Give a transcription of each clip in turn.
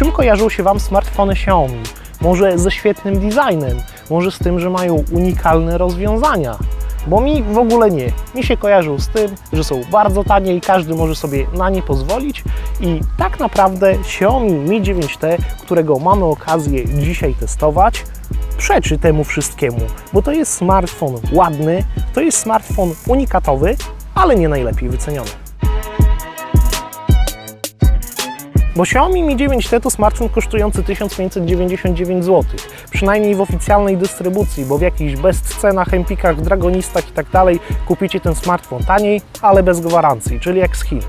czym kojarzą się Wam smartfony Xiaomi? Może ze świetnym designem, może z tym, że mają unikalne rozwiązania. Bo mi w ogóle nie. Mi się kojarzą z tym, że są bardzo tanie i każdy może sobie na nie pozwolić. I tak naprawdę Xiaomi Mi 9T, którego mamy okazję dzisiaj testować, przeczy temu wszystkiemu, bo to jest smartfon ładny, to jest smartfon unikatowy, ale nie najlepiej wyceniony. Bo Xiaomi Mi 9T to smartfon kosztujący 1599 zł, przynajmniej w oficjalnej dystrybucji, bo w jakichś bestcenach, empikach, dragonistach i tak dalej kupicie ten smartfon taniej, ale bez gwarancji, czyli jak z Chin.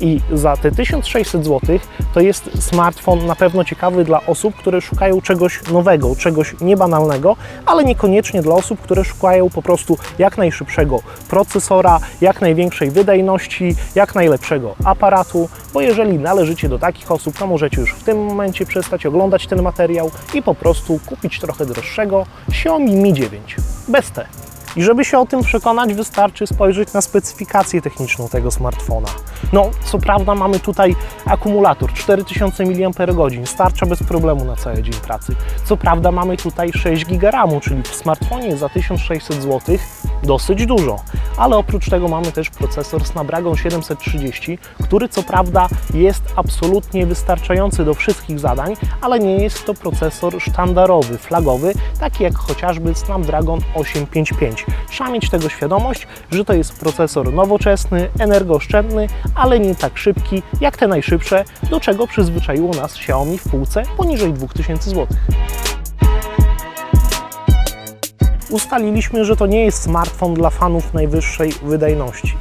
I za te 1600 zł to jest smartfon na pewno ciekawy dla osób, które szukają czegoś nowego, czegoś niebanalnego, ale niekoniecznie dla osób, które szukają po prostu jak najszybszego procesora, jak największej wydajności, jak najlepszego aparatu, bo jeżeli należycie do takich osób, to możecie już w tym momencie przestać oglądać ten materiał i po prostu kupić trochę droższego Xiaomi Mi 9 bez T. I żeby się o tym przekonać, wystarczy spojrzeć na specyfikację techniczną tego smartfona. No, co prawda mamy tutaj akumulator 4000 mAh, starcza bez problemu na cały dzień pracy. Co prawda mamy tutaj 6 GB RAMu, czyli w smartfonie za 1600 zł dosyć dużo. Ale oprócz tego mamy też procesor Snapdragon 730, który co prawda jest absolutnie wystarczający do wszystkich zadań, ale nie jest to procesor sztandarowy, flagowy, taki jak chociażby Snapdragon 855. Trzeba mieć tego świadomość, że to jest procesor nowoczesny, energooszczędny, ale nie tak szybki jak te najszybsze, do czego przyzwyczaiło nas Xiaomi w półce poniżej 2000 zł. Ustaliliśmy, że to nie jest smartfon dla fanów najwyższej wydajności.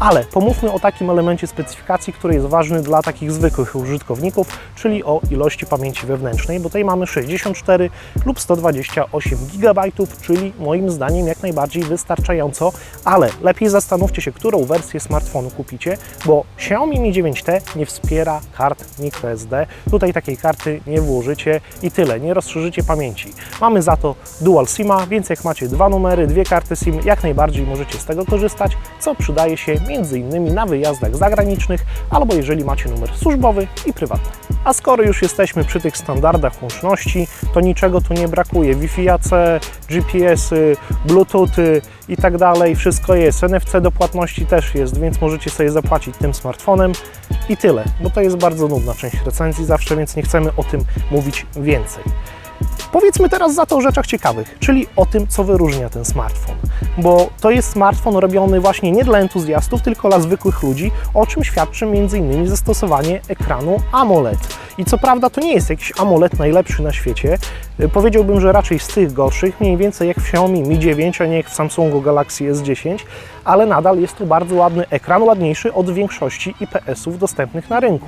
Ale pomówmy o takim elemencie specyfikacji, który jest ważny dla takich zwykłych użytkowników, czyli o ilości pamięci wewnętrznej, bo tutaj mamy 64 lub 128 GB, czyli moim zdaniem jak najbardziej wystarczająco, ale lepiej zastanówcie się, którą wersję smartfonu kupicie, bo Xiaomi Mi 9T nie wspiera kart microSD. Tutaj takiej karty nie włożycie i tyle, nie rozszerzycie pamięci. Mamy za to Dual SIMa, więc jak macie dwa numery, dwie karty SIM, jak najbardziej możecie z tego korzystać, co przydaje się między innymi na wyjazdach zagranicznych albo jeżeli macie numer służbowy i prywatny. A skoro już jesteśmy przy tych standardach łączności, to niczego tu nie brakuje. Wi-Fi AC, GPS-y, Bluetoothy i tak dalej, wszystko jest. NFC do płatności też jest, więc możecie sobie zapłacić tym smartfonem i tyle, bo to jest bardzo nudna część recenzji zawsze, więc nie chcemy o tym mówić więcej. Powiedzmy teraz za to o rzeczach ciekawych, czyli o tym, co wyróżnia ten smartfon. Bo to jest smartfon robiony właśnie nie dla entuzjastów, tylko dla zwykłych ludzi, o czym świadczy m.in. zastosowanie ekranu AMOLED. I co prawda to nie jest jakiś AMOLED najlepszy na świecie, Y, powiedziałbym, że raczej z tych gorszych, mniej więcej jak w Xiaomi Mi 9, a nie jak w Samsungu Galaxy S10, ale nadal jest to bardzo ładny ekran, ładniejszy od większości IPS-ów dostępnych na rynku.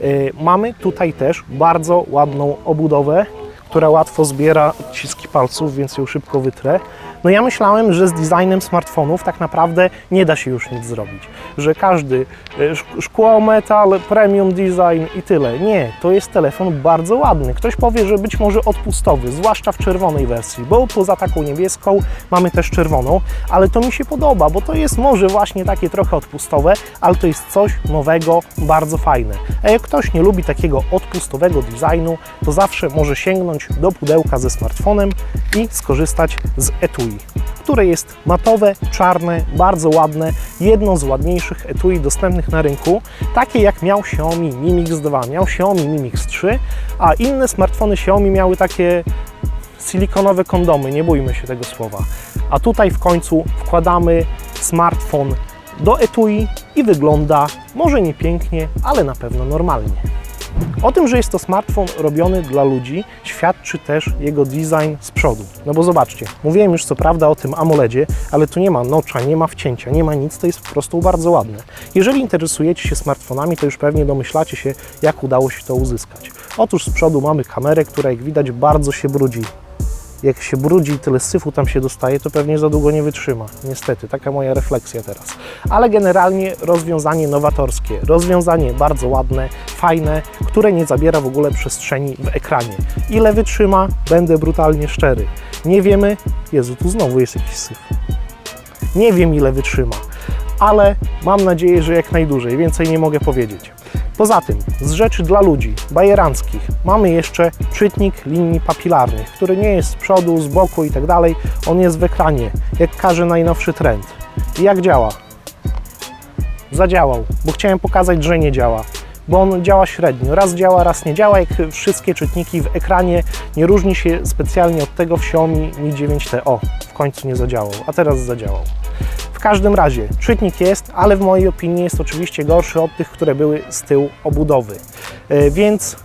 Y, Mamy tutaj też bardzo ładną obudowę, która łatwo zbiera odciski palców, więc ją szybko wytrę. No ja myślałem, że z designem smartfonów tak naprawdę nie da się już nic zrobić. Że każdy e, szk- szkło, metal, premium design i tyle. Nie, to jest telefon bardzo ładny. Ktoś powie, że być może odpustowy, zwłaszcza w czerwonej wersji, bo poza taką niebieską mamy też czerwoną, ale to mi się podoba, bo to jest może właśnie takie trochę odpustowe, ale to jest coś nowego, bardzo fajne. A jak ktoś nie lubi takiego odpustowego designu, to zawsze może sięgnąć do pudełka ze smartfonem i skorzystać z etui, które jest matowe, czarne, bardzo ładne, jedno z ładniejszych etui dostępnych na rynku, takie jak miał Xiaomi Mi Mix 2, miał Xiaomi Mi Mix 3, a inne smartfony Xiaomi miały takie silikonowe kondomy, nie bójmy się tego słowa. A tutaj w końcu wkładamy smartfon do etui i wygląda może nie pięknie, ale na pewno normalnie. O tym, że jest to smartfon robiony dla ludzi, świadczy też jego design z przodu. No bo zobaczcie, mówiłem już co prawda o tym AMOLEDzie, ale tu nie ma nocza, nie ma wcięcia, nie ma nic, to jest po prostu bardzo ładne. Jeżeli interesujecie się smartfonami, to już pewnie domyślacie się, jak udało się to uzyskać. Otóż z przodu mamy kamerę, która jak widać bardzo się brudzi. Jak się brudzi tyle syfu tam się dostaje, to pewnie za długo nie wytrzyma. Niestety, taka moja refleksja teraz. Ale generalnie rozwiązanie nowatorskie, rozwiązanie bardzo ładne, fajne, które nie zabiera w ogóle przestrzeni w ekranie. Ile wytrzyma? Będę brutalnie szczery. Nie wiemy. Jezu, tu znowu jest jakiś syf. Nie wiem, ile wytrzyma, ale mam nadzieję, że jak najdłużej. Więcej nie mogę powiedzieć. Poza tym, z rzeczy dla ludzi, bajeranckich, mamy jeszcze czytnik linii papilarnych, który nie jest z przodu, z boku i tak dalej. On jest w ekranie, jak każe najnowszy trend. I jak działa? Zadziałał, bo chciałem pokazać, że nie działa. Bo on działa średnio. Raz działa, raz nie działa, jak wszystkie czytniki w ekranie. Nie różni się specjalnie od tego w Xiaomi Mi 9T. O, w końcu nie zadziałał, a teraz zadziałał. Każdym razie, czytnik jest, ale w mojej opinii jest oczywiście gorszy od tych, które były z tyłu obudowy. E, Więc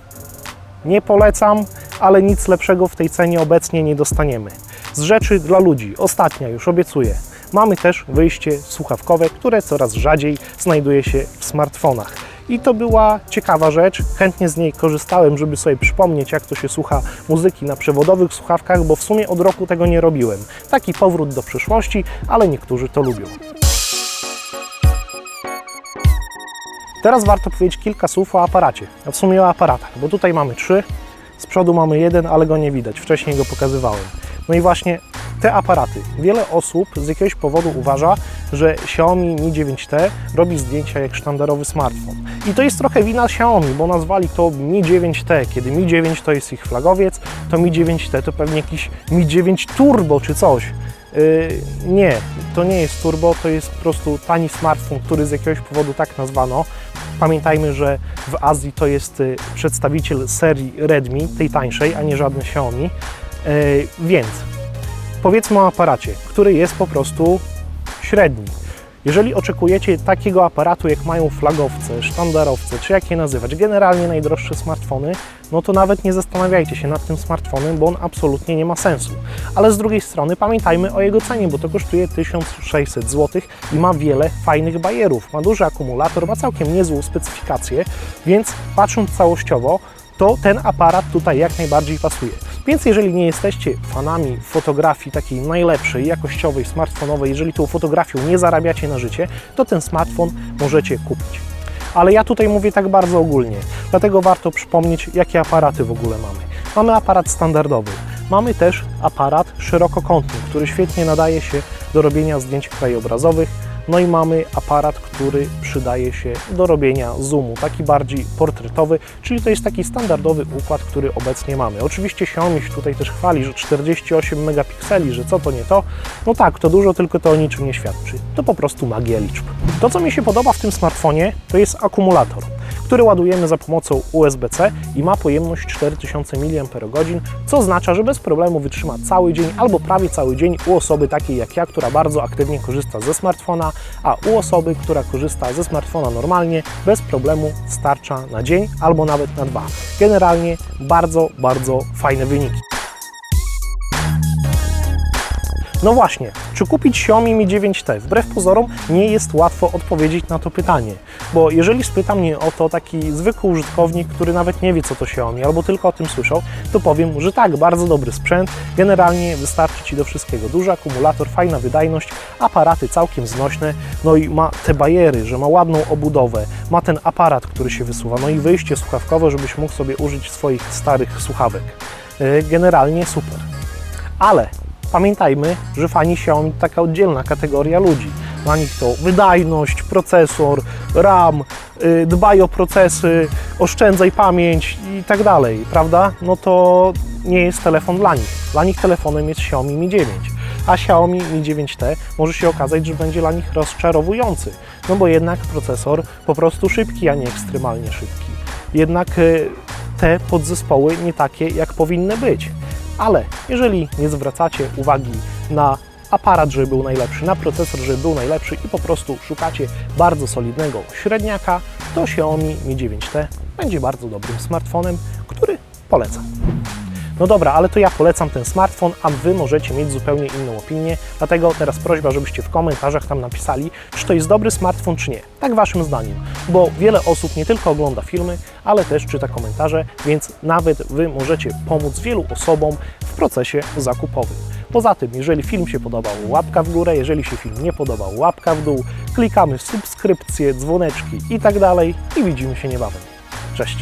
nie polecam, ale nic lepszego w tej cenie obecnie nie dostaniemy. Z rzeczy dla ludzi, ostatnia już obiecuję. Mamy też wyjście słuchawkowe, które coraz rzadziej znajduje się w smartfonach. I to była ciekawa rzecz. Chętnie z niej korzystałem, żeby sobie przypomnieć, jak to się słucha muzyki na przewodowych słuchawkach, bo w sumie od roku tego nie robiłem. Taki powrót do przyszłości, ale niektórzy to lubią. Teraz warto powiedzieć kilka słów o aparacie, a w sumie o aparatach, bo tutaj mamy trzy, z przodu mamy jeden, ale go nie widać, wcześniej go pokazywałem. No i właśnie te aparaty. Wiele osób z jakiegoś powodu uważa, że Xiaomi Mi 9T robi zdjęcia jak sztandarowy smartfon. I to jest trochę wina Xiaomi, bo nazwali to Mi 9T. Kiedy Mi 9 to jest ich flagowiec, to Mi 9T to pewnie jakiś Mi 9 Turbo czy coś. Yy, nie, to nie jest turbo, to jest po prostu tani smartfon, który z jakiegoś powodu tak nazwano. Pamiętajmy, że w Azji to jest y, przedstawiciel serii Redmi, tej tańszej, a nie żadny Xiaomi. Yy, więc powiedzmy o aparacie, który jest po prostu średni. Jeżeli oczekujecie takiego aparatu, jak mają flagowce, sztandarowce, czy jak je nazywać, generalnie najdroższe smartfony, no to nawet nie zastanawiajcie się nad tym smartfonem, bo on absolutnie nie ma sensu. Ale z drugiej strony pamiętajmy o jego cenie, bo to kosztuje 1600 zł i ma wiele fajnych bajerów. Ma duży akumulator, ma całkiem niezłą specyfikację, więc patrząc całościowo, to ten aparat tutaj jak najbardziej pasuje. Więc jeżeli nie jesteście fanami fotografii takiej najlepszej, jakościowej, smartfonowej, jeżeli tą fotografią nie zarabiacie na życie, to ten smartfon możecie kupić. Ale ja tutaj mówię tak bardzo ogólnie, dlatego warto przypomnieć, jakie aparaty w ogóle mamy. Mamy aparat standardowy, mamy też aparat szerokokątny, który świetnie nadaje się do robienia zdjęć krajobrazowych, no i mamy aparat, który przydaje się do robienia zoomu, taki bardziej portretowy, czyli to jest taki standardowy układ, który obecnie mamy. Oczywiście Xiaomi się tutaj też chwali, że 48 megapikseli, że co to nie to. No tak, to dużo, tylko to o niczym nie świadczy. To po prostu magia liczb. To, co mi się podoba w tym smartfonie, to jest akumulator który ładujemy za pomocą USB-C i ma pojemność 4000 mAh, co oznacza, że bez problemu wytrzyma cały dzień albo prawie cały dzień u osoby takiej jak ja, która bardzo aktywnie korzysta ze smartfona, a u osoby, która korzysta ze smartfona normalnie, bez problemu starcza na dzień albo nawet na dwa. Generalnie bardzo, bardzo fajne wyniki. No właśnie, czy kupić Xiaomi Mi 9T? Wbrew pozorom nie jest łatwo odpowiedzieć na to pytanie, bo jeżeli spyta mnie o to taki zwykły użytkownik, który nawet nie wie co to Xiaomi albo tylko o tym słyszał, to powiem, że tak, bardzo dobry sprzęt, generalnie wystarczy Ci do wszystkiego. Duży akumulator, fajna wydajność, aparaty całkiem znośne, no i ma te bajery, że ma ładną obudowę, ma ten aparat, który się wysuwa, no i wyjście słuchawkowe, żebyś mógł sobie użyć swoich starych słuchawek. Yy, Generalnie super. Ale pamiętajmy, że fani Xiaomi to taka oddzielna kategoria ludzi. Dla nich to wydajność, procesor, RAM, yy, dbaj o procesy, oszczędzaj pamięć i tak dalej, prawda? No to nie jest telefon dla nich. Dla nich telefonem jest Xiaomi Mi 9. A Xiaomi Mi 9T może się okazać, że będzie dla nich rozczarowujący, no bo jednak procesor po prostu szybki, a nie ekstremalnie szybki. Jednak yy, te podzespoły nie takie, jak powinny być ale jeżeli nie zwracacie uwagi na aparat, żeby był najlepszy, na procesor, żeby był najlepszy i po prostu szukacie bardzo solidnego średniaka, to Xiaomi Mi 9T będzie bardzo dobrym smartfonem, który polecam. No dobra, ale to ja polecam ten smartfon, a Wy możecie mieć zupełnie inną opinię. Dlatego teraz prośba, żebyście w komentarzach tam napisali, czy to jest dobry smartfon, czy nie. Tak Waszym zdaniem. Bo wiele osób nie tylko ogląda filmy, ale też czyta komentarze, więc nawet Wy możecie pomóc wielu osobom w procesie zakupowym. Poza tym, jeżeli film się podobał, łapka w górę, jeżeli się film nie podobał, łapka w dół, klikamy w subskrypcje, dzwoneczki i tak dalej i widzimy się niebawem. Cześć!